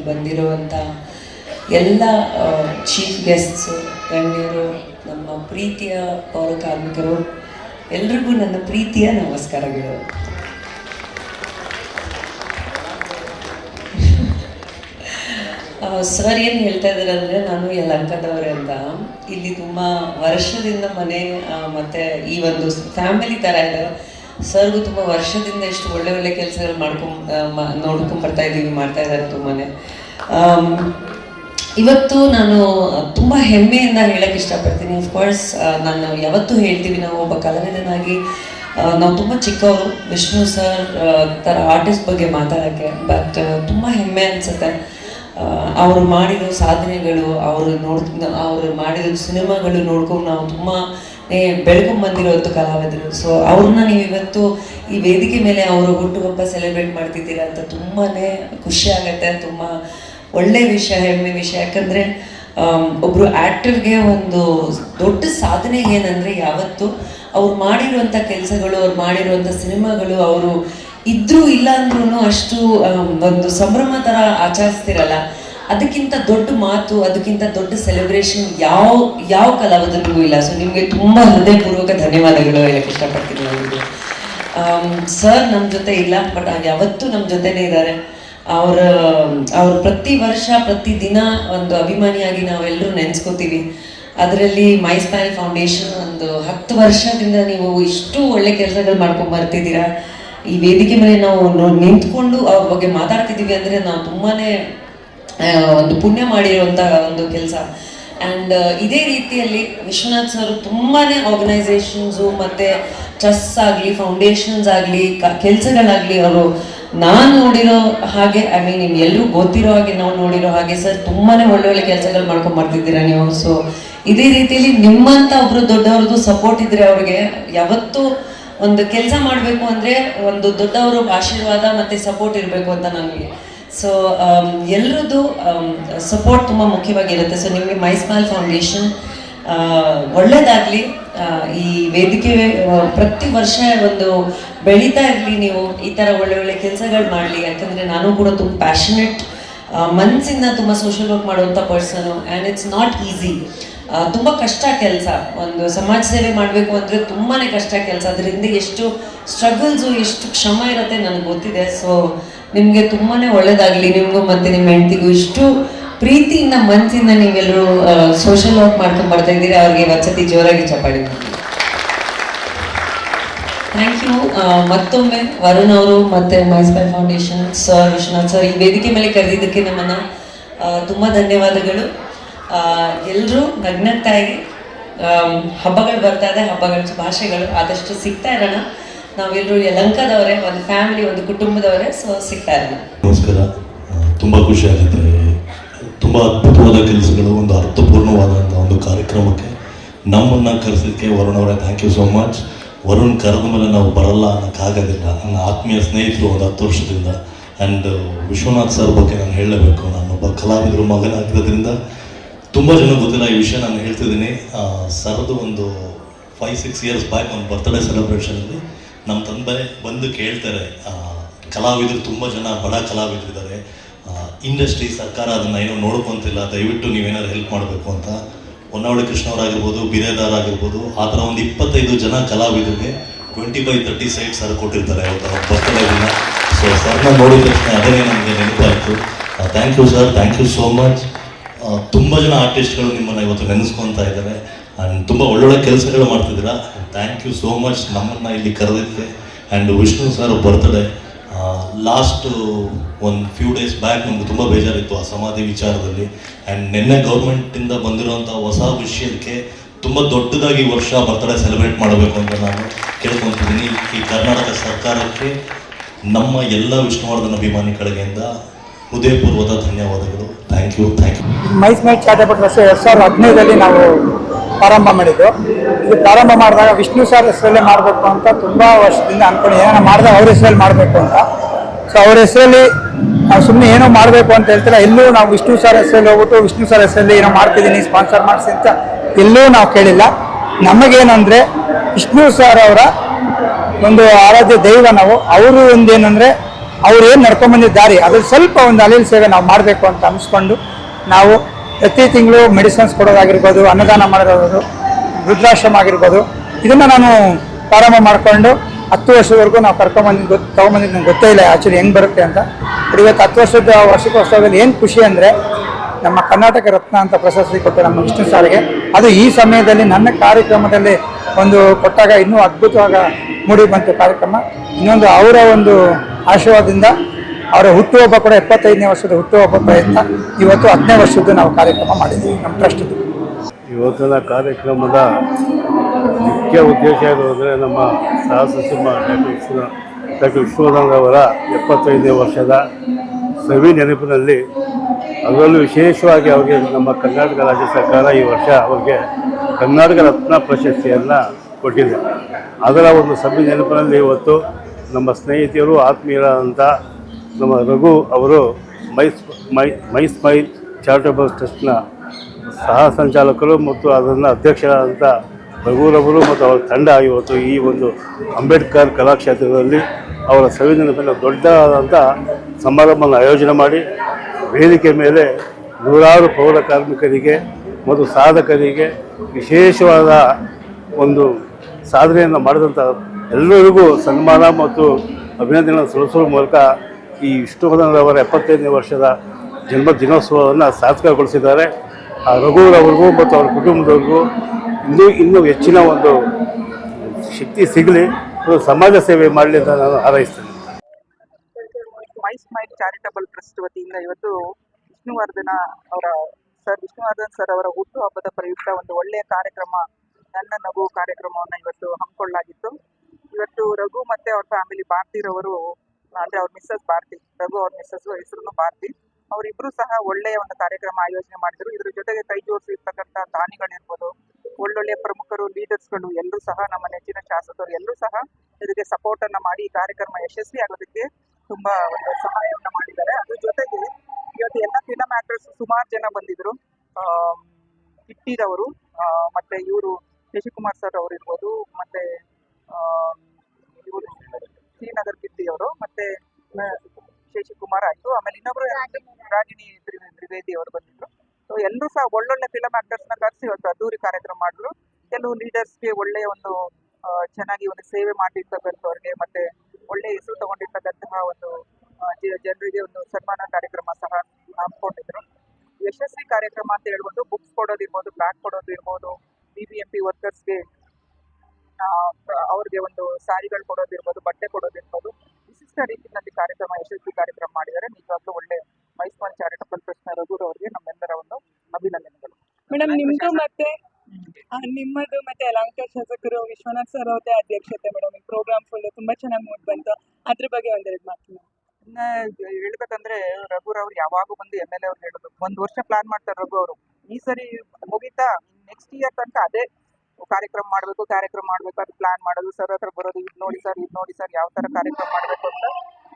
ಇಲ್ಲಿ ಬಂದಿರುವಂಥ ಎಲ್ಲ ಚೀಫ್ ಗೆಸ್ಟ್ಸು ಗಣ್ಯರು, ನಮ್ಮ ಪ್ರೀತಿಯ ಪೌರ ಕಾರ್ಮಿಕರು, ಎಲ್ರಿಗೂ ನನ್ನ ಪ್ರೀತಿಯ ನಮಸ್ಕಾರಗಳು. ಸರ್ ಏನು ಹೇಳ್ತಾ ಇದ್ದಾರೆ ಅಂದರೆ, ನಾನು ಯಲಂಕದವರೇ ಅಂತ. ಇಲ್ಲಿ ತುಂಬ ವರ್ಷದಿಂದ ಮನೆ ಮತ್ತೆ ಈ ಒಂದು ಫ್ಯಾಮಿಲಿ ಥರ ಇದೆ ಸರ್ಗೂ ತುಂಬ ವರ್ಷದಿಂದ ಎಷ್ಟು ಒಳ್ಳೆ ಒಳ್ಳೆ ಕೆಲಸಗಳು ಮಾಡ್ಕೊಂಡು ನೋಡ್ಕೊಂಡು ಬರ್ತಾ ಇದ್ದೀವಿ ಮಾಡ್ತಾ ಇದ್ದಾರೆ ತುಂಬಾ ಇವತ್ತು ನಾನು ತುಂಬ ಹೆಮ್ಮೆಯಿಂದ ಹೇಳಕ್ಕೆ ಇಷ್ಟಪಡ್ತೀನಿ. ಅಫ್ಕೋರ್ಸ್ ನಾನು ಯಾವತ್ತೂ ಹೇಳ್ತೀವಿ ನಾವು ಒಬ್ಬ ಕಲಾವಿದನಾಗಿ. ನಾವು ತುಂಬ ಚಿಕ್ಕವರು. ವಿಷ್ಣು ಸರ್ ಥರ ಆರ್ಟಿಸ್ಟ್ ಬಗ್ಗೆ ಮಾತಾಡೋಕ್ಕೆ. ಬಟ್ ತುಂಬ ಹೆಮ್ಮೆ ಅನಿಸುತ್ತೆ. ಅವರು ಮಾಡಿರೋ ಸಾಧನೆಗಳು, ಅವರು ನೋಡ್ ಅವರು ಮಾಡಿರೋ ಸಿನಿಮಾಗಳು ನೋಡ್ಕೊಂಡು ನಾವು ತುಂಬ ಬೆಳ್ಕೊಂಡ್ ಬಂದಿರೋಂಥ ಕಲಾವಿದರು. ಸೊ ಅವ್ರನ್ನ ನೀವು ಇವತ್ತು ಈ ವೇದಿಕೆ ಮೇಲೆ ಅವರು ಹುಟ್ಟುಹಬ್ಬ ಸೆಲೆಬ್ರೇಟ್ ಮಾಡ್ತಿದ್ದೀರಾ ಅಂತ ತುಂಬಾ ಖುಷಿ ಆಗುತ್ತೆ, ತುಂಬ ಒಳ್ಳೆ ವಿಷಯ, ಹೆಮ್ಮೆ ವಿಷಯ. ಯಾಕಂದರೆ ಒಬ್ಬರು ಆ್ಯಕ್ಟರ್ಗೆ ಒಂದು ದೊಡ್ಡ ಸಾಧನೆ ಏನಂದರೆ ಯಾವತ್ತು ಅವ್ರು ಮಾಡಿರುವಂಥ ಕೆಲಸಗಳು, ಅವ್ರು ಮಾಡಿರುವಂಥ ಸಿನಿಮಾಗಳು ಅವರು ಇದ್ರೂ ಇಲ್ಲ ಅಂದ್ರೂ ಅಷ್ಟು ಒಂದು ಸಂಭ್ರಮ ಥರ ಆಚರಿಸ್ತಿರಲ್ಲ. ಅದಕ್ಕಿಂತ ದೊಡ್ಡ ಮಾತು ಅದಕ್ಕಿಂತ ದೊಡ್ಡ ಸೆಲೆಬ್ರೇಷನ್ ಯಾವ ಯಾವ ಕಲಾವಿದರಿಗೂ ಇಲ್ಲ. ಸೊ ನಿಮಗೆ ತುಂಬ ಹೃದಯಪೂರ್ವಕ ಧನ್ಯವಾದಗಳು ಹೇಳಕ್ಕೆ ಇಷ್ಟಪಡ್ತೀನಿ ಅವರಿಗೆ. ಸರ್ ನಮ್ಮ ಜೊತೆ ಇಲ್ಲ ಬಟ್ ಯಾವತ್ತೂ ನಮ್ಮ ಜೊತೆನೇ ಇದ್ದಾರೆ. ಅವರ ಅವ್ರು ಪ್ರತಿ ವರ್ಷ ಪ್ರತಿ ದಿನ ಒಂದು ಅಭಿಮಾನಿಯಾಗಿ ನಾವೆಲ್ಲರೂ ನೆನೆಸ್ಕೋತೀವಿ. ಅದರಲ್ಲಿ ಮೈ ಸ್ಮೈಲ್ ಫೌಂಡೇಶನ್ ಒಂದು ಹತ್ತು ವರ್ಷದಿಂದ ನೀವು ಇಷ್ಟು ಒಳ್ಳೆ ಕೆಲಸಗಳು ಮಾಡ್ಕೊಂಡು ಬರ್ತಿದ್ದೀರಾ. ಈ ವೇದಿಕೆ ಮೇಲೆ ನಾವು ನಿಂತ್ಕೊಂಡು ಅವ್ರ ಬಗ್ಗೆ ಮಾತಾಡ್ತಿದ್ದೀವಿ ಅಂದರೆ ನಾವು ತುಂಬಾನೇ ಆ, ಒಂದು ಪುಣ್ಯ ಮಾಡಿರುವಂಥ ಒಂದು ಕೆಲಸ. ಆ್ಯಂಡ್ ಇದೇ ರೀತಿಯಲ್ಲಿ ವಿಶ್ವನಾಥ್ ಸರ್ ತುಂಬಾ ಆರ್ಗನೈಸೇಷನ್ಸು ಮತ್ತು ಟ್ರಸ್ಟ್ ಆಗಲಿ ಫೌಂಡೇಶನ್ಸ್ ಆಗಲಿ ಕೆಲಸಗಳಾಗಲಿ ಅವರು ನಾನು ನೋಡಿರೋ ಹಾಗೆ ಐ ಮೀನ್ ನಿಮ್ಗೆ ಎಲ್ಲರೂ ಗೊತ್ತಿರೋ ಹಾಗೆ ನಾವು ನೋಡಿರೋ ಹಾಗೆ ಸರ್ ತುಂಬಾ ಒಳ್ಳೆ ಒಳ್ಳೆ ಕೆಲಸಗಳು ಮಾಡ್ಕೊಂಡು ಬರ್ತಿದ್ದೀರಾ ನೀವು. ಸೊ ಇದೇ ರೀತಿಯಲ್ಲಿ ನಿಮ್ಮಂತ ಒಬ್ಬರು ದೊಡ್ಡವ್ರದ್ದು ಸಪೋರ್ಟ್ ಇದ್ದರೆ ಅವ್ರಿಗೆ ಯಾವತ್ತೂ ಒಂದು ಕೆಲಸ ಮಾಡಬೇಕು ಅಂದರೆ ಒಂದು ದೊಡ್ಡವರು ಆಶೀರ್ವಾದ ಮತ್ತು ಸಪೋರ್ಟ್ ಇರಬೇಕು ಅಂತ ನನಗೆ ಸೊ ಎಲ್ಲರದ್ದು ಸಪೋರ್ಟ್ ತುಂಬ ಮುಖ್ಯವಾಗಿರುತ್ತೆ. ಸೊ ನಿಮಗೆ ಮೈ ಸ್ಮೈಲ್ ಫೌಂಡೇಶನ್ ಒಳ್ಳೆಯದಾಗಲಿ ಈ ವೇದಿಕೆ ಪ್ರತಿ ವರ್ಷ ಒಂದು ಬೆಳೀತಾ ಇರಲಿ ನೀವು. ಈ ಥರ ಒಳ್ಳೆ ಒಳ್ಳೆ ಕೆಲಸಗಳು ಮಾಡಲಿ. ಯಾಕಂದರೆ ನಾನು ಕೂಡ ತುಂಬ ಪ್ಯಾಷನೆಟ್ ಮನಸ್ಸಿಂದ ತುಂಬ ಸೋಷಿಯಲ್ ವರ್ಕ್ ಮಾಡುವಂಥ person and it's not easy ತುಂಬ ಕಷ್ಟ ಕೆಲಸ. ಒಂದು ಸಮಾಜ ಸೇವೆ ಮಾಡಬೇಕು ಅಂದರೆ ತುಂಬಾ ಕಷ್ಟ ಕೆಲಸ. ಅದರಿಂದ ಎಷ್ಟು ಸ್ಟ್ರಗಲ್ಸು ಎಷ್ಟು ಶ್ರಮ ಇರುತ್ತೆ ನನಗೆ ಗೊತ್ತಿದೆ. ಸೊ ನಿಮಗೆ ತುಂಬಾ ಒಳ್ಳೇದಾಗಲಿ. ನಿಮಗೂ ಮತ್ತು ನಿಮ್ಮ ಹೆಂಡತಿಗೂ ಇಷ್ಟು ಪ್ರೀತಿಯಿಂದ ಮನಸ್ಸಿಂದ ನೀವೆಲ್ಲರೂ ಸೋಷಿಯಲ್ ವರ್ಕ್ ಮಾಡ್ಕೊಂಡು ಬರ್ತಾ ಇದ್ದೀರಿ. ಅವ್ರಿಗೆ ವಸತಿ ಜೋರಾಗಿ ಚಪಾಡಿ ಥ್ಯಾಂಕ್ ಯು ಮತ್ತೊಮ್ಮೆ ವರುಣ್ ಅವರು ಮತ್ತು ಮೈಸ್ಪೈ ಫೌಂಡೇಶನ್ ಸರ್ ವಿಶ್ವನಾಥ್ ಸರ್ ಈ ವೇದಿಕೆ ಮೇಲೆ ಕರೆದಿದ್ದಕ್ಕೆ ನಮ್ಮನ್ನು ತುಂಬ ತುಂಬಾ ಧನ್ಯವಾದಗಳು. ಎಲ್ಲರೂ ನಗ್ನಗ್ತಾಗಿ ಹಬ್ಬಗಳು ಬರ್ತಾ ಇದೆ, ಹಬ್ಬಗಳ ಭಾಷೆಗಳು ಆದಷ್ಟು ಸಿಗ್ತಾ ಇರೋಣ. ನಾವೆಲ್ಲರೂ ಯಲಂಕದವರೇ ಒಂದು ಫ್ಯಾಮಿಲಿ ಒಂದು ಕುಟುಂಬದವರೇ ಸೊ ಸಿಗ್ತಾ ಇರೋಣ. ನಮಸ್ಕಾರ. ತುಂಬ ಖುಷಿ ಆಗುತ್ತೆ. ತುಂಬ ಅದ್ಭುತವಾದ ಕೆಲಸಗಳು, ಒಂದು ಅರ್ಥಪೂರ್ಣವಾದಂಥ ಒಂದು ಕಾರ್ಯಕ್ರಮಕ್ಕೆ ನಮ್ಮನ್ನು ಕರೆಸಿದ್ದಕ್ಕೆ ವರುಣ್ ಅವರೇ. Thank you so much Varun ಕರೆದ ಮೇಲೆ ನಾವು ಬರಲ್ಲ ಅನ್ನೋಕ್ಕಾಗೋದಿಲ್ಲ. ನನ್ನ ಆತ್ಮೀಯ ಸ್ನೇಹಿತರು ಒಂದು ಹತ್ತು ವರ್ಷದಿಂದ ಆ್ಯಂಡ್ ವಿಶ್ವನಾಥ್ ಸರ್ ಬಗ್ಗೆ ನಾನು ಹೇಳಲೇಬೇಕು ನಾನೊಬ್ಬ ಕಲಾವಿದರು, ಮಗನಾಗಿರೋದ್ರಿಂದ ತುಂಬ ಜನ ಗೊತ್ತಿಲ್ಲ ಈ ವಿಷಯ ನಾನು ಹೇಳ್ತಿದ್ದೀನಿ. ಸರದು ಒಂದು ಫೈವ್ ಸಿಕ್ಸ್ ಇಯರ್ಸ್ ಬ್ಯಾಕ್ ಒಂದು ಬರ್ತ್ಡೇ ಸೆಲೆಬ್ರೇಷನಲ್ಲಿ ನಮ್ಮ ತಂದೆ ಬಂದು ಕೇಳ್ತಾರೆ ಕಲಾವಿದರು ತುಂಬ ಜನ, ಬಡ ಕಲಾವಿದರಿದ್ದಾರೆ. ಇಂಡಸ್ಟ್ರಿ ಸರ್ಕಾರ ಅದನ್ನು ಏನೋ ನೋಡ್ಕೊಂತಿಲ್ಲ, ದಯವಿಟ್ಟು ನೀವೇನಾದ್ರು ಹೆಲ್ಪ್ ಮಾಡಬೇಕು ಅಂತ. ಹೊನ್ನಾವಳಿ ಕೃಷ್ಣವರಾಗಿರ್ಬೋದು, ಬಿರೇದಾರ್ ಆಗಿರ್ಬೋದು, ಆ ಥರ ಒಂದು ಇಪ್ಪತ್ತೈದು ಜನ ಕಲಾವಿದರಿಗೆ twenty by thirty site sir ಕೊಟ್ಟಿರ್ತಾರೆ ಅವರ ಬರ್ತ್ಡೇ ದಿನ. ಸೊ ಸರ್ನ ನೋಡಿದ ತಕ್ಷಣ ಅದನ್ನೇ ನನಗೆ ನೆನಪಾಯಿತು. Thank you sir thank you so much ತುಂಬ ಜನ ಆರ್ಟಿಸ್ಟ್ಗಳು ನಿಮ್ಮನ್ನು ಇವತ್ತು ನೆನೆಸ್ಕೊತಾ ಇದ್ದಾರೆ. ಆ್ಯಂಡ್ ತುಂಬ ಒಳ್ಳೊಳ್ಳೆ ಕೆಲಸಗಳು ಮಾಡ್ತಿದ್ದೀರಾ. ಥ್ಯಾಂಕ್ ಯು ಸೋ ಮಚ್ ನಮ್ಮನ್ನು ಇಲ್ಲಿ ಕರೆದಿದ್ದೆ. And Vishnu sir birthday last ಒಂದು ಫ್ಯೂ ಡೇಸ್ ಬ್ಯಾಕ್ ನಮ್ಗೆ ತುಂಬ ಬೇಜಾರಿತ್ತು ಆ ಸಮಾಧಿ ವಿಚಾರದಲ್ಲಿ. ಆ್ಯಂಡ್ ನಿನ್ನೆ ಗೌರ್ಮೆಂಟಿಂದ ಬಂದಿರುವಂಥ ಹೊಸ ವಿಷಯಕ್ಕೆ ತುಂಬ ದೊಡ್ಡದಾಗಿ ವರ್ಷ ಬರ್ತಡೇ ಸೆಲೆಬ್ರೇಟ್ ಮಾಡಬೇಕು ಅಂತ ನಾನು ಕೇಳ್ಕೊತಿದ್ದೀನಿ. ಈ ಕರ್ನಾಟಕ ಸರ್ಕಾರಕ್ಕೆ ನಮ್ಮ ಎಲ್ಲ ವಿಷ್ಣುವರ್ಧನ್ ಅಭಿಮಾನಿ ಹೃದಯಪೂರ್ವಕ ಧನ್ಯವಾದಗಳು. ಥ್ಯಾಂಕ್ ಯು ಥ್ಯಾಂಕ್ ಯು ಮೈಸ್ ಮೈಟ್ ಚಾಟಪಟ್ ವರ್ಷ ಎರಡು ಸಾವಿರದ ಹದಿನೈದರಲ್ಲಿ ನಾವು ಪ್ರಾರಂಭ ಮಾಡಿದ್ದು. ಇದು ಪ್ರಾರಂಭ ಮಾಡಿದಾಗ ವಿಷ್ಣು ಸರ್ ಹೆಸರಲ್ಲೇ ಮಾಡಬೇಕು ಅಂತ ತುಂಬ ವರ್ಷದಿಂದ ಅಂದ್ಕೊಂಡು ನಾನು ಮಾಡಿದಾಗ ಅವ್ರ ಹೆಸರಲ್ಲಿ ಮಾಡಬೇಕು ಅಂತ. ಸೊ ಅವ್ರ ಹೆಸರಲ್ಲಿ ನಾವು ಸುಮ್ಮನೆ ಏನೋ ಮಾಡಬೇಕು ಅಂತ ಹೇಳ್ತಾರೆ? ಎಲ್ಲೂ ನಾವು ವಿಷ್ಣು ಸರ್ ಹೆಸರಲ್ಲಿ ಹೋಗ್ಬಿಟ್ಟು ವಿಷ್ಣು ಸರ್ ಹೆಸರಲ್ಲಿ ಏನೋ ಮಾಡ್ತಿದ್ದೀನಿ ಸ್ಪಾನ್ಸರ್ ಮಾಡಿಸಿ ಅಂತ ಎಲ್ಲೂ ನಾವು ಕೇಳಿಲ್ಲ. ನಮಗೇನಂದರೆ ವಿಷ್ಣು ಸರ್ ಅವರ ಒಂದು ಆರಾಧ್ಯ ದೈವ ನಾವು. ಅವರು ಒಂದೇನಂದ್ರೆ ಅವ್ರು ಏನು ನಡ್ಕೊಂಡ್ಬಂದಿದ್ದ ದಾರಿ ಅದ್ರ ಸ್ವಲ್ಪ ಒಂದು ಅಲಿಲ್ ಸೇವೆ ನಾವು ಮಾಡಬೇಕು ಅಂತ ಅನಿಸ್ಕೊಂಡು ನಾವು ಪ್ರತಿ ತಿಂಗಳು ಮೆಡಿಸಿನ್ಸ್ ಕೊಡೋದಾಗಿರ್ಬೋದು, ಅನ್ನದಾನ ಮಾಡೋದಾಗಿರ್ಬೋದು, ವೃದ್ಧಾಶ್ರಮ ಆಗಿರ್ಬೋದು, ಇದನ್ನು ನಾನು ಪ್ರಾರಂಭ ಮಾಡಿಕೊಂಡು ಹತ್ತು ವರ್ಷದವರೆಗೂ ನಾವು ಕರ್ಕೊಂಬಂದಿದ್ದು ಗೊತ್ತು ತೊಗೊಂಬಂದಿದ್ದು ನಂಗೆ ಗೊತ್ತೇ ಇಲ್ಲ ಆ್ಯಕ್ಚುಲಿ ಹೆಂಗೆ ಬರುತ್ತೆ ಅಂತ. ಬಟ್ ಇವತ್ತು ಹತ್ತು ವರ್ಷದ ವಾರ್ಷಿಕೋತ್ಸವದಲ್ಲಿ ಏನು ಖುಷಿ ಅಂದರೆ ನಮ್ಮ ಕರ್ನಾಟಕ ರತ್ನ ಅಂತ ಪ್ರಶಸ್ತಿ ಕೊಟ್ಟು ನಮ್ಮ ವಿಷ್ಣು ಸಾರಿಗೆ, ಅದು ಈ ಸಮಯದಲ್ಲಿ ನನ್ನ ಕಾರ್ಯಕ್ರಮದಲ್ಲಿ ಒಂದು ಕೊಟ್ಟಾಗ ಇನ್ನೂ ಅದ್ಭುತವಾಗ ಮೂಡಿ ಬಂತು ಕಾರ್ಯಕ್ರಮ. ಇನ್ನೊಂದು ಅವರ ಒಂದು ಆಶೀರ್ವಾದದಿಂದ ಅವರ ಹುಟ್ಟುಹಬ್ಬ ಕೂಡ ಎಪ್ಪತ್ತೈದನೇ ವರ್ಷದ ಹುಟ್ಟುಹಬ್ಬ ಪ್ರಯತ್ನ ಇವತ್ತು ಹತ್ತನೇ ವರ್ಷದ್ದು ನಾವು ಕಾರ್ಯಕ್ರಮ ಮಾಡಿದ್ದೀವಿ, ನಮ್ಮ ಟ್ರಸ್ಟ್ದು ಇವತ್ತಿನ ಕಾರ್ಯಕ್ರಮದ ಮುಖ್ಯ ಉದ್ದೇಶ ಏನು ಅಂದರೆ ನಮ್ಮ ಸಿಂಹ ಡಾಕ್ಟರ್ ವಿಶ್ವ ಡಾಕ್ಟರ್ ವಿಶ್ವನಾಥ್ ಅವರ ಎಪ್ಪತ್ತೈದನೇ ವರ್ಷದ ಸವಿ ನೆನಪಿನಲ್ಲಿ ಅದರಲ್ಲೂ ವಿಶೇಷವಾಗಿ ಅವರಿಗೆ ನಮ್ಮ ಕರ್ನಾಟಕ ರಾಜ್ಯ ಸರ್ಕಾರ ಈ ವರ್ಷ ಅವರಿಗೆ ಕರ್ನಾಟಕ ರತ್ನ ಪ್ರಶಸ್ತಿಯನ್ನು ಕೊಟ್ಟಿದೆ. ಅದರ ಒಂದು ಸಭೆ ನೆನಪಿನಲ್ಲಿ ಇವತ್ತು ನಮ್ಮ ಸ್ನೇಹಿತೆಯರು, ಆತ್ಮೀಯರಾದಂಥ ನಮ್ಮ ರಘು ಅವರು ಮೈ ಮೈ ಮೈ ಸ್ಮೈಲ್ ಚಾರಿಟಬಲ್ ಟ್ರಸ್ಟ್ನ ಸಹ ಸಂಚಾಲಕರು ಮತ್ತು ಅದನ್ನು ಅಧ್ಯಕ್ಷರಾದಂಥ ರಘುರವರು ಮತ್ತು ಅವರ ತಂಡ ಇವತ್ತು ಈ ಒಂದು ಅಂಬೇಡ್ಕರ್ ಕಲಾಕ್ಷೇತ್ರದಲ್ಲಿ ಅವರ ಸಂವಿಧಾನದಲ್ಲಿ ದೊಡ್ಡದಾದಂಥ ಸಮಾರಂಭವನ್ನು ಆಯೋಜನೆ ಮಾಡಿ, ವೇದಿಕೆ ಮೇಲೆ ನೂರಾರು ಪೌರ ಕಾರ್ಮಿಕರಿಗೆ ಮತ್ತು ಸಾಧಕರಿಗೆ ವಿಶೇಷವಾದ ಒಂದು ಸಾಧನೆಯನ್ನು ಮಾಡಿದಂಥ ಎಲ್ಲರಿಗೂ ಸನ್ಮಾನ ಮತ್ತು ಅಭಿನಂದನೆ ಸಲ್ಲಿಸುವ ಮೂಲಕ ಈ ವಿಷ್ಣುವರ್ಧನರವರ ಎಪ್ಪತ್ತೈದನೇ ವರ್ಷದ ಜನ್ಮ ದಿನೋತ್ಸವವನ್ನು ಸಾರ್ಥಕಗೊಳಿಸಿದ್ದಾರೆ. ಆ ರಘುವರವ್ರಿಗೂ ಮತ್ತು ಅವರ ಕುಟುಂಬದವ್ರಿಗೂ ಇನ್ನೂ ಇನ್ನೂ ಹೆಚ್ಚಿನ ಒಂದು ಶಕ್ತಿ ಸಿಗಲಿ ಸಮಾಜ ಸೇವೆ ಮಾಡಲಿ ಅಂತ ನಾನು ಹಾರೈಸ್ತೇನೆ. ಮೈ ಚಾರಿಟಬಲ್ ಟ್ರಸ್ಟ್ ವತಿಯಿಂದ ಇವತ್ತು ವಿಷ್ಣುವರ್ಧನ ಅವರ ಸರ್ ವಿಷ್ಣುವರ್ಧನ್ ಸರ್ ಅವರ ಹುಟ್ಟು ಹಬ್ಬದ ಪ್ರಯುಕ್ತ ಒಂದು ಒಳ್ಳೆಯ ಕಾರ್ಯಕ್ರಮ, ನನ್ನ ನಗು ಕಾರ್ಯಕ್ರಮವನ್ನು ಇವತ್ತು ಹಮ್ಮಿಕೊಳ್ಳಲಾಗಿತ್ತು. ಇವತ್ತು ರಘು ಮತ್ತೆ ಅವ್ರ ಫ್ಯಾಮಿಲಿ ಭಾರತಿರವರು ಅಂದ್ರೆ ಅವ್ರ ಮಿಸ್ಸಸ್ ಭಾರತಿ, ರಘು ಅವ್ರ ಮಿಸ್ಸಸ್ ಹೆಸರು ಭಾರತಿ. ಅವರಿಬ್ರು ಸಹ ಒಳ್ಳೆಯ ಒಂದು ಕಾರ್ಯಕ್ರಮ ಆಯೋಜನೆ ಮಾಡಿದ್ರು. ಇದ್ರ ಜೊತೆಗೆ ಕೈ ಜೋಡಿಸಿರ್ತಕ್ಕಂಥ ದಾನಿಗಳಿರ್ಬೋದು ಒಳ್ಳೊಳ್ಳೆಯ ಪ್ರಮುಖರು ಲೀಡರ್ಸ್ಗಳು ಎಲ್ಲರೂ ಸಹ ನಮ್ಮ ನೆಚ್ಚಿನ ಶಾಸಕರು ಎಲ್ಲರೂ ಸಹ ಇದಕ್ಕೆ ಸಪೋರ್ಟ್ ಅನ್ನ ಮಾಡಿ ಕಾರ್ಯಕ್ರಮ ಯಶಸ್ವಿ ಆಗೋದಕ್ಕೆ ತುಂಬಾ ಒಂದು ಸಹಾಯವನ್ನು ಮಾಡಿದ್ದಾರೆ. ಅದ್ರ ಜೊತೆಗೆ ಇವತ್ತು ಎಲ್ಲ ಫಿಲಮ್ ಆಕ್ಟರ್ಸ್ ಸುಮಾರು ಜನ ಬಂದಿದ್ರು. ಕಿಟ್ಟಿರವರು ಮತ್ತೆ ಇವರು ಶಶಿಕುಮಾರ್ ಸರ್ ಅವರು ಇರ್ಬೋದು ಮತ್ತೆ ಇವರು ಶ್ರೀನಗರ್ ಕಿಟ್ಟಿ ಅವರು, ಮತ್ತೆ ಶಶಿಕುಮಾರ್ ಆಯ್ತು. ಆಮೇಲೆ ಇನ್ನೊಬ್ರು ರಾಗಿಣಿ ತ್ರಿವೆ- ತ್ರಿವೇದಿ ಅವರು ಬಂದಿದ್ರು. ಸೊ ಎಲ್ಲರೂ ಸಹ ಒಳ್ಳೊಳ್ಳೆ ಫಿಲಮ್ ಆಕ್ಟರ್ಸ್ನ ಕರೆಸಿ ಇವತ್ತು ಅದ್ದೂರಿ ಕಾರ್ಯಕ್ರಮ ಮಾಡಿದ್ರು. ಕೆಲವು ಲೀಡರ್ಸ್ಗೆ ಒಳ್ಳೆಯ ಒಂದು ಚೆನ್ನಾಗಿ ಒಂದು ಸೇವೆ ಮಾಡಿರ್ತಕ್ಕಂಥವ್ರಿಗೆ ಮತ್ತೆ ಒಳ್ಳೆ ಹೆಸರು ತಗೊಂಡಿರ್ತಕ್ಕಂತಹ ಒಂದು ಜನರಿಗೆ ಒಂದು ಸನ್ಮಾನ ಕಾರ್ಯಕ್ರಮ ಸಹ ಹಮ್ಮಿಕೊಂಡಿದ್ರು ಯಶಸ್ವಿ ಕಾರ್ಯಕ್ರಮ ಅಂತ ಹೇಳ್ಬೋದು. ಬುಕ್ಸ್ ಕೊಡೋದಿರ್ಬೋದು ಬ್ಯಾಗ್ ಕೊಡೋದಿರ್ಬೋದು ಬಿ ಬಿ ಎಂ ಪಿ ವರ್ಕರ್ಸ್ಗೆ ಅವ್ರಿಗೆ ಒಂದು ಸ್ಯಾರಿಗಳು ಕೊಡೋದಿರ್ಬೋದು ಬಟ್ಟೆ ಕೊಡೋದಿರ್ಬೋದು ವಿಶಿಷ್ಟ ರೀತಿಯಲ್ಲಿ ಕಾರ್ಯಕ್ರಮ ಯಶಸ್ವಿ ಕಾರ್ಯಕ್ರಮ ಮಾಡಿದ್ದಾರೆ. ನಿಜವಾಗ್ಲೂ ಒಳ್ಳೆ ಮೈಸೂರು ಚಾರಿಟಬಲ್ ಟ್ರಸ್ಟ್ ರಘುರ್ ಅವರಿಗೆ ನಮ್ಮೆಲ್ಲರ ಒಂದು ಅಭಿನಂದನೆಗಳು. ಮೇಡಮ್ ನಿಮ್ದು ಮತ್ತೆ ನಿಮ್ಮದು ಮತ್ತೆ ಅಲಂಕಾರ್ ಶಾಸಕರು ವಿಶ್ವನಾಥ್ ಸರ್ ಅವ್ರದ್ದೇ ಅಧ್ಯಕ್ಷತೆ ಮೇಡಮ್. ಈ ಪ್ರೋಗ್ರಾಮ್ ಫುಲ್ ತುಂಬಾ ಚೆನ್ನಾಗಿ ಮೂಡ್ ಬಂತು. ಅದ್ರ ಬಗ್ಗೆ ಒಂದೆರಡು ಮಾತು. ಇನ್ನ ಹೇಳ್ಬೇಕಂದ್ರೆ ರಘುರ್ ಅವ್ರು ಯಾವಾಗ ಬಂದು ಎಂ ಎಲ್ ಎ ಅವ್ರು ಹೇಳೋದು ಒಂದ್ ವರ್ಷ ಪ್ಲಾನ್ ಮಾಡ್ತಾರೆ ರಘು ಅವರು. ಈ ಸರಿ ಮುಗಿತಾ ನೆಕ್ಸ್ಟ್ ಇಯರ್ ತನಕ ಅದೇ ಕಾರ್ಯಕ್ರಮ ಮಾಡ್ಬೇಕು ಕಾರ್ಯಕ್ರಮ ಮಾಡ್ಬೇಕು, ಅದು ಪ್ಲಾನ್ ಮಾಡೋದು. ಸರ್ ಹತ್ರ ಬರೋದು, ಇದು ನೋಡಿ ಸರ್, ಇದು ನೋಡಿ ಸರ್ ಯಾವ ತರ ಕಾರ್ಯಕ್ರಮ ಮಾಡ್ಬೇಕು ಅಂತ.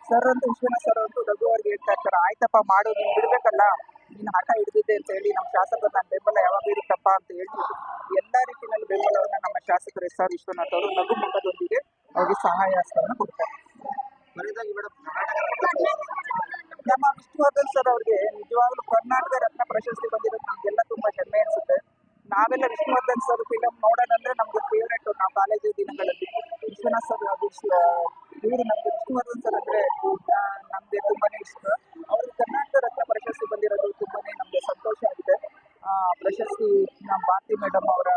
ಸರ್ ಅಂತ ವಿಶ್ವನಾಥ್ ಸರ್ ಅಂತ ರಘು ಅವ್ರಿಗೆ ಹೇಳ್ತಾ ಇರ್ತಾರೆ, ಆಯ್ತಪ್ಪ, ಮಾಡು, ನೀನು ಬಿಡ್ಬೇಕಲ್ಲ. ನೀನು ಹಠ ಹಿಡಿದಿದ್ದೆ ಅಂತ ಹೇಳಿ ನಮ್ಮ ಶಾಸಕರು ನನ್ನ ಬೆಂಬಲ ಯಾವಾಗ ಇರುತ್ತಪ್ಪ ಅಂತ ಹೇಳಿ ಎಲ್ಲಾ ರೀತಿಯಲ್ಲಿ ಬೆಂಬಲವನ್ನ ನಮ್ಮ ಶಾಸಕರು ಎಸ್ ಆರ್ ವಿಶ್ವನಾಥ್ ಅವರು ಲಘು ಮುಖದೊಂದಿಗೆ ಅವ್ರಿಗೆ ಸಹಾಯ ಕೊಡ್ತಾರೆ. ಪ್ರಶಸ್ತಿ ನಮ್ಮ ಭಾರತಿ ಮೇಡಮ್ ಅವರ,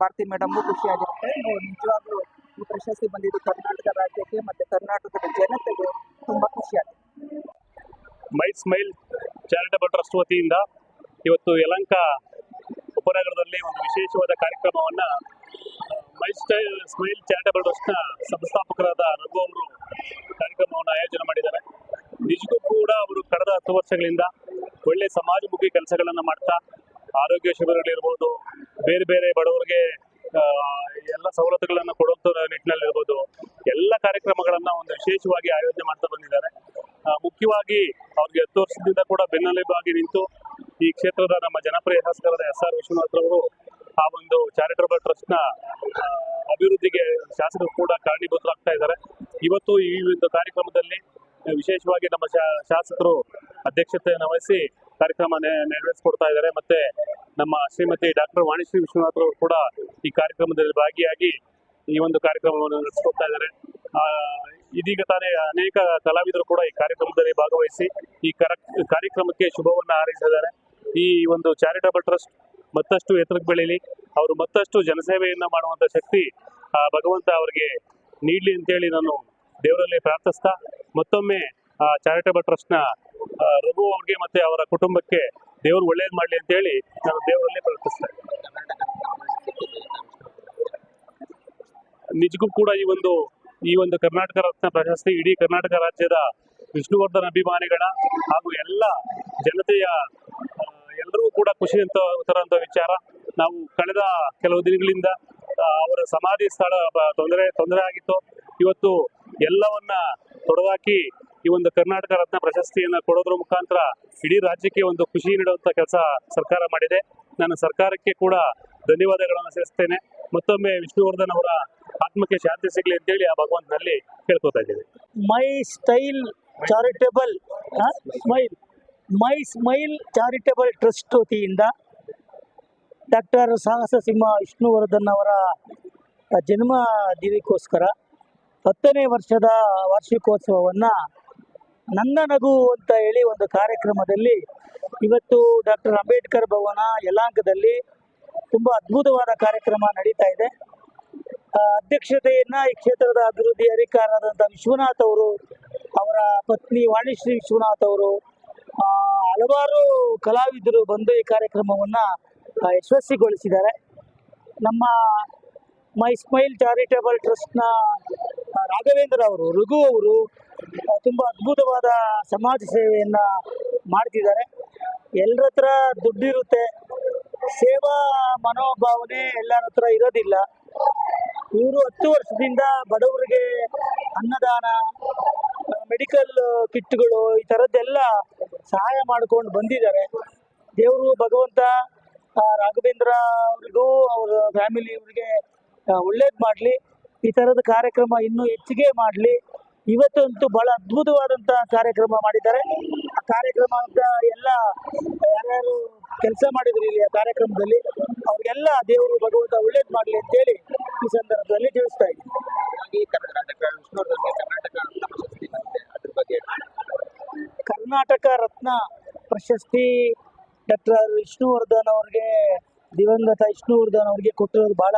ಭಾರತಿ ಮೇಡಮ್ಗೂ ಖುಷಿಯಾಗಿರುತ್ತೆ ನಿಜವಾಗ್ಲೂ ಈ ಪ್ರಶಸ್ತಿ ಬಂದಿದ್ದು ಕರ್ನಾಟಕ ರಾಜ್ಯಕ್ಕೆ ಮತ್ತೆ ಕರ್ನಾಟಕದ ಜನತೆಗೆ ತುಂಬಾ ಖುಷಿಯಾಗಿದೆ ಮೈ ಸ್ಮೈಲ್ ಚಾರಿಟಬಲ್ ಟ್ರಸ್ಟ್ ವತಿಯಿಂದ ಇವತ್ತು ಯಲಂಕ ಉಪನಗರದಲ್ಲಿ ಒಂದು ವಿಶೇಷವಾದ ಕಾರ್ಯಕ್ರಮವನ್ನು, ಮೈ ಸ್ಟೈಲ್ ಸ್ಮೈಲ್ ಚಾರಿಟಬಲ್ ಟ್ರಸ್ಟ್ನ ಸಂಸ್ಥಾಪಕರಾದ ರಘು ಅವರು ಕಾರ್ಯಕ್ರಮವನ್ನು ಆಯೋಜನೆ ಮಾಡಿದ್ದಾರೆ. ನಿಜಕ್ಕೂ ಕೂಡ ಅವರು ಕಳೆದ ಹತ್ತು ವರ್ಷಗಳಿಂದ ಒಳ್ಳೆ ಸಮಾಜಮುಖಿ ಕೆಲಸಗಳನ್ನು ಮಾಡ್ತಾ ಆರೋಗ್ಯ ಶಿಬಿರಗಳಿರ್ಬೋದು ಬೇರೆ ಬೇರೆ ಬಡವರಿಗೆ ಎಲ್ಲ ಸವಲತ್ತುಗಳನ್ನು ಕೊಡುವಂಥ ನಿಟ್ಟಿನಲ್ಲಿರ್ಬೋದು ಎಲ್ಲ ಕಾರ್ಯಕ್ರಮಗಳನ್ನು ಒಂದು ವಿಶೇಷವಾಗಿ ಆಯೋಜನೆ ಮಾಡ್ತಾ ಬಂದಿದ್ದಾರೆ. ಮುಖ್ಯವಾಗಿ ಅವ್ರಿಗೆ ಹತ್ತು ವರ್ಷದಿಂದ ಕೂಡ ಬೆನ್ನೆಲುಬಾಗಿ ನಿಂತು ಈ ಕ್ಷೇತ್ರದ ನಮ್ಮ ಜನಪ್ರಿಯ ಶಾಸಕರಾದ ಎಸ್ ಆರ್ ವಿಶ್ವನಾಥ್ ಅವರು ಆ ಒಂದು ಚಾರಿಟಬಲ್ ಟ್ರಸ್ಟ್ನ ಅಭಿವೃದ್ಧಿಗೆ ಶಾಸಕರು ಕೂಡ ಕಾರಣೀಭೂತರಾಗ್ತಾ ಇದ್ದಾರೆ. ಇವತ್ತು ಈ ಒಂದು ಕಾರ್ಯಕ್ರಮದಲ್ಲಿ ವಿಶೇಷವಾಗಿ ನಮ್ಮ ಶಾಸಕರು ಅಧ್ಯಕ್ಷತೆಯನ್ನು ವಹಿಸಿ ಕಾರ್ಯಕ್ರಮ ನೆರವೇರಿಸಿಕೊಡ್ತಾ ಇದ್ದಾರೆ. ಮತ್ತೆ ನಮ್ಮ ಶ್ರೀಮತಿ ಡಾಕ್ಟರ್ ವಾಣಿಶ್ರೀ ವಿಶ್ವನಾಥ್ ಅವರು ಕೂಡ ಈ ಕಾರ್ಯಕ್ರಮದಲ್ಲಿ ಭಾಗಿಯಾಗಿ ಈ ಒಂದು ಕಾರ್ಯಕ್ರಮವನ್ನು ನಡೆಸಿಕೊಡ್ತಾ ಇದ್ದಾರೆ. ಇದೀಗ ತಾನೇ ಅನೇಕ ಕಲಾವಿದರು ಕೂಡ ಈ ಕಾರ್ಯಕ್ರಮದಲ್ಲಿ ಭಾಗವಹಿಸಿ ಈ ಕರ- ಕಾರ್ಯಕ್ರಮಕ್ಕೆ ಶುಭವನ್ನು ಹಾರೈಸಿದ್ದಾರೆ. ಈ ಒಂದು ಚಾರಿಟಬಲ್ ಟ್ರಸ್ಟ್ ಮತ್ತಷ್ಟು ಎತ್ತರಕ್ಕೆ ಬೆಳೀಲಿ. ಅವರು ಮತ್ತಷ್ಟು ಜನಸೇವೆಯನ್ನ ಮಾಡುವಂತ ಶಕ್ತಿ ಆ, ಭಗವಂತ ಅವರಿಗೆ ನೀಡಲಿ ಅಂತೇಳಿ ನಾನು ದೇವರಲ್ಲಿ ಪ್ರಾರ್ಥಿಸ್ತಾ ಮತ್ತೊಮ್ಮೆ ಆ, ಚಾರಿಟಬಲ್ ಟ್ರಸ್ಟ್ನ ರಘು ಅವ್ರಿಗೆ ಮತ್ತೆ ಅವರ ಕುಟುಂಬಕ್ಕೆ ದೇವರು ಒಳ್ಳೇದು ಮಾಡಲಿ ಅಂತ ಹೇಳಿ ನಾನು ದೇವರಲ್ಲಿ ಪ್ರಾರ್ಥಿಸ್ತಾ. ನಿಜಕ್ಕೂ ಕೂಡ ಈ ಒಂದು ಈ ಒಂದು ಕರ್ನಾಟಕ ರತ್ನ ಪ್ರಶಸ್ತಿ ಇಡೀ ಕರ್ನಾಟಕ ರಾಜ್ಯದ ವಿಷ್ಣುವರ್ಧನ್ ಅಭಿಮಾನಿಗಳ ಹಾಗೂ ಎಲ್ಲ ಜನತೆಯ ಎಲ್ಲರಿಗೂ ಕೂಡ ಖುಷಿ ಅಂತ ತರುವಂತ ವಿಚಾರ ನಾವು ಕಳೆದ ಕೆಲವು ದಿನಗಳಿಂದ ಅವರ ಸಮಾಧಿ ಸ್ಥಳ ತೊಂದರೆ ತೊಂದರೆ ಆಗಿತ್ತು ಇವತ್ತು ಎಲ್ಲವನ್ನ ತೊಡೆದಾಕಿ ಈ ಒಂದು ಕರ್ನಾಟಕ ರತ್ನ ಪ್ರಶಸ್ತಿಯನ್ನು ಕೊಡೋದ್ರ ಮುಖಾಂತರ ಇಡೀ ರಾಜ್ಯಕ್ಕೆ ಒಂದು ಖುಷಿ ನೀಡುವಂತ ಕೆಲಸ ಸರ್ಕಾರ ಮಾಡಿದೆ. ನಾನು ಸರ್ಕಾರಕ್ಕೆ ಕೂಡ ಧನ್ಯವಾದಗಳನ್ನು ಸೇರಿಸ್ತೇನೆ ಮತ್ತೊಮ್ಮೆ ವಿಷ್ಣುವರ್ಧನ್ ಅವರ ಆತ್ಮಕ್ಕೆ ಶಾಂತಿ ಸಿಗಲಿ ಅಂತೇಳಿ ಆ ಭಗವಂತನಲ್ಲಿ ಕೇಳ್ಕೊತಾ ಇದ್ದೇನೆ. My style charitable smile my smile charitable trust ವತಿಯಿಂದ ಡಾಕ್ಟರ್ ಸಾಹಸ ಸಿಂಹ ವಿಷ್ಣುವರ್ಧನ್ ಅವರ ಜನ್ಮ ದಿನಕ್ಕೋಸ್ಕರ ಹತ್ತನೇ ವರ್ಷದ ವಾರ್ಷಿಕೋತ್ಸವವನ್ನು ನನ್ನ ನಗು ಅಂತ ಹೇಳಿ ಒಂದು ಕಾರ್ಯಕ್ರಮದಲ್ಲಿ ಇವತ್ತು ಡಾಕ್ಟರ್ ಅಂಬೇಡ್ಕರ್ ಭವನ ಯಲಾಂಕದಲ್ಲಿ ತುಂಬ ಅದ್ಭುತವಾದ ಕಾರ್ಯಕ್ರಮ ನಡೀತಾ ಇದೆ. ಅಧ್ಯಕ್ಷತೆಯನ್ನು ಈ ಕ್ಷೇತ್ರದ ಅಭಿವೃದ್ಧಿ ಅಧಿಕಾರದಂಥ ವಿಶ್ವನಾಥ್ ಅವರು, ಅವರ ಪತ್ನಿ ವಾಣಿಶ್ರೀ ವಿಶ್ವನಾಥ್ ಅವರು ಹಲವಾರು ಕಲಾವಿದರು ಬಂದು ಈ ಕಾರ್ಯಕ್ರಮವನ್ನ ಯಶಸ್ವಿಗೊಳಿಸಿದ್ದಾರೆ. ನಮ್ಮ ಮೈ ಸ್ಮೈಲ್ ಚಾರಿಟೇಬಲ್ ಟ್ರಸ್ಟ್ನ ರಾಘವೇಂದ್ರ ಅವರು, ರಘು ಅವರು ತುಂಬ ಅದ್ಭುತವಾದ ಸಮಾಜ ಸೇವೆಯನ್ನು ಮಾಡ್ತಿದ್ದಾರೆ. ಎಲ್ಲರ ಹತ್ರ ದುಡ್ಡಿರುತ್ತೆ. ಸೇವಾ ಮನೋಭಾವನೆ ಎಲ್ಲರ ಹತ್ರ ಇರೋದಿಲ್ಲ. ಇವರು ಹತ್ತು ವರ್ಷದಿಂದ ಬಡವರಿಗೆ ಅನ್ನದಾನ ಮೆಡಿಕಲ್ ಕಿಟ್ಗಳು ಈ ಥರದ್ದೆಲ್ಲ ಸಹಾಯ ಮಾಡ್ಕೊಂಡು ಬಂದಿದ್ದಾರೆ. ದೇವರು ಭಗವಂತ ರಾಘವೇಂದ್ರ ಅವ್ರಿಗೂ ಅವರ ಫ್ಯಾಮಿಲಿಯವ್ರಿಗೆ ಒಳ್ಳೇದು ಮಾಡಲಿ. ಈ ಥರದ ಕಾರ್ಯಕ್ರಮ ಇನ್ನೂ ಹೆಚ್ಚಿಗೆ ಮಾಡಲಿ. ಇವತ್ತಂತೂ ಬಹಳ ಅದ್ಭುತವಾದಂಥ ಕಾರ್ಯಕ್ರಮ ಮಾಡಿದ್ದಾರೆ. ಆ ಕಾರ್ಯಕ್ರಮ ಅಂತ ಎಲ್ಲ ಯಾರ್ಯಾರು ಕೆಲಸ ಮಾಡಿದ್ರು ಇಲ್ಲಿ ಆ ಕಾರ್ಯಕ್ರಮದಲ್ಲಿ ಅವ್ರಿಗೆಲ್ಲ ದೇವರು ಭಗವಂತ ಒಳ್ಳೇದು ಮಾಡಲಿ ಅಂತೇಳಿ ಈ ಸಂದರ್ಭದಲ್ಲಿ ತಿಳಿಸ್ತಾ ಇದ್ದೀನಿ. ಕರ್ನಾಟಕ ರತ್ನ ಪ್ರಶಸ್ತಿ ಡಾಕ್ಟರ್ ವಿಷ್ಣುವರ್ಧನ್ ಅವ್ರಿಗೆ ದಿವಂಗತ ವಿಷ್ಣುವರ್ಧನ್ ಅವ್ರಿಗೆ ಕೊಟ್ಟಿರೋದು ಬಹಳ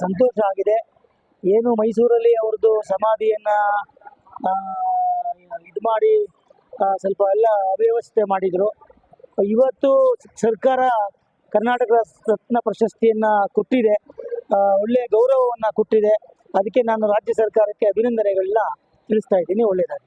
ಸಂತೋಷ ಆಗಿದೆ. ಏನು ಮೈಸೂರಲ್ಲಿ ಅವ್ರದ್ದು ಸಮಾಧಿಯನ್ನ ಇದು ಮಾಡಿ ಸ್ವಲ್ಪ ಎಲ್ಲ ಅವ್ಯವಸ್ಥೆ ಮಾಡಿದರು. ಇವತ್ತು ಸರ್ಕಾರ ಕರ್ನಾಟಕ ರತ್ನ ಪ್ರಶಸ್ತಿಯನ್ನ ಕೊಟ್ಟಿದೆ. ಒಳ್ಳೆಯ ಗೌರವವನ್ನು ಕೊಟ್ಟಿದೆ. ಅದಕ್ಕೆ ನಾನು ರಾಜ್ಯ ಸರ್ಕಾರಕ್ಕೆ ಅಭಿನಂದನೆಗಳನ್ನ ತಿಳಿಸ್ತಾ ಇದ್ದೀನಿ. ಒಳ್ಳೆಯದಾಗಿ